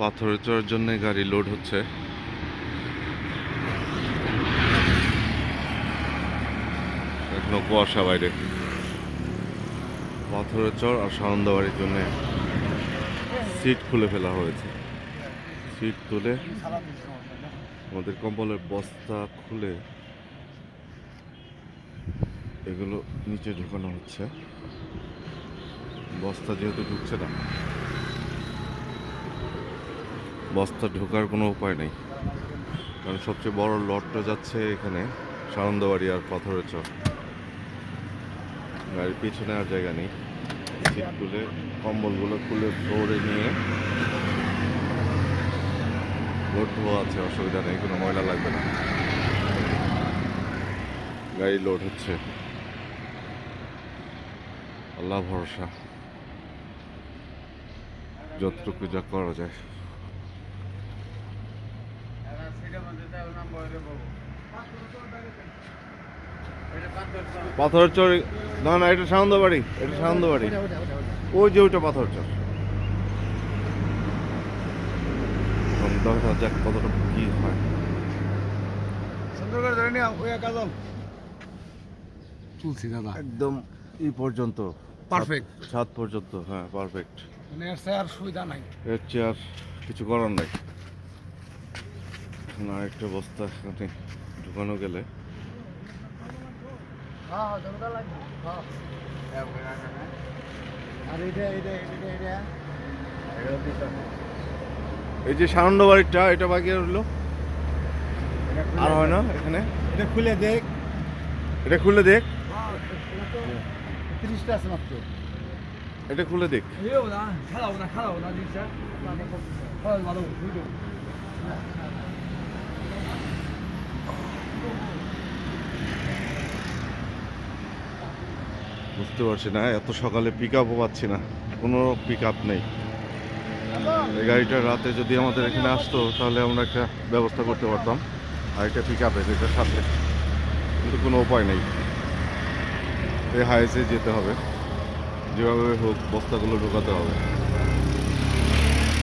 পাথরে চড়ার জন্য গাড়ি লোড হচ্ছে। এখনও কুয়াশা বাইরে। পাথরের চর আর সানন্দবাড়ির জন্য সিট খুলে ফেলা হয়েছে। সিট তুলে আমাদের কম্বলের বস্তা খুলে এগুলো নিচে ঢুকানো হচ্ছে। বস্তা যেহেতু ঢুকছে না বস্তা ঢোকার কোনো উপায় নেই। কারণ সবচেয়ে বড় লটটা যাচ্ছে এখানে, সানন্দবাড়ি আর পাথরের চর গাড়ির পিছনে আর জায়গা নেই। সিট খুলে কম্বলগুলো খুলে ফ্লোরে নিয়ে লোড ধোয়া আছে, অসুবিধা নেই, কোনো ময়লা লাগবে না। গাড়ি লোড হচ্ছে। আল্লাহ ভরসা। যতটুকু যা করা যায়। পাথর চর না না এটা সানন্দবাড়ি এটা সানন্দবাড়ি ওই যে ওইটা পাথর চর। এখন দেখা যাক কতটা কি হয়। সুন্দর করে ধরে নিও ওই দাদা। একদম এই পর্যন্ত. ছাদ- ছাদ পর্যন্ত হ্যাঁ পারফেক্ট। মানে এর সুবিধা নাই। এর চেয়ে আর কিছু করার নাই। আর একটা বস্তা এখানে ঢুকানো গেলে। এই যে সারণ্য বাড়িটা এটা বাকি রইল আর হয় না এখানে? এটা খুলে দেখ। এটা খুলে দেখ। তিরিশটা আছে মাত্র। এটা খুলে দেখ। না না না বুঝতে পারছি না, এত সকালে পিক আপও পাচ্ছি না, কোনো পিক আপ নেই। এই গাড়িটা রাতে যদি আমাদের এখানে আসতো, তাহলে আমরা একটা ব্যবস্থা করতে পারতাম, আর পিক আপে এটার সাথে। কিন্তু কোনো উপায় নেই। এই হাইসে যেতে হবে। যেভাবে হোক, বস্তাগুলো ঢোকাতে হবে।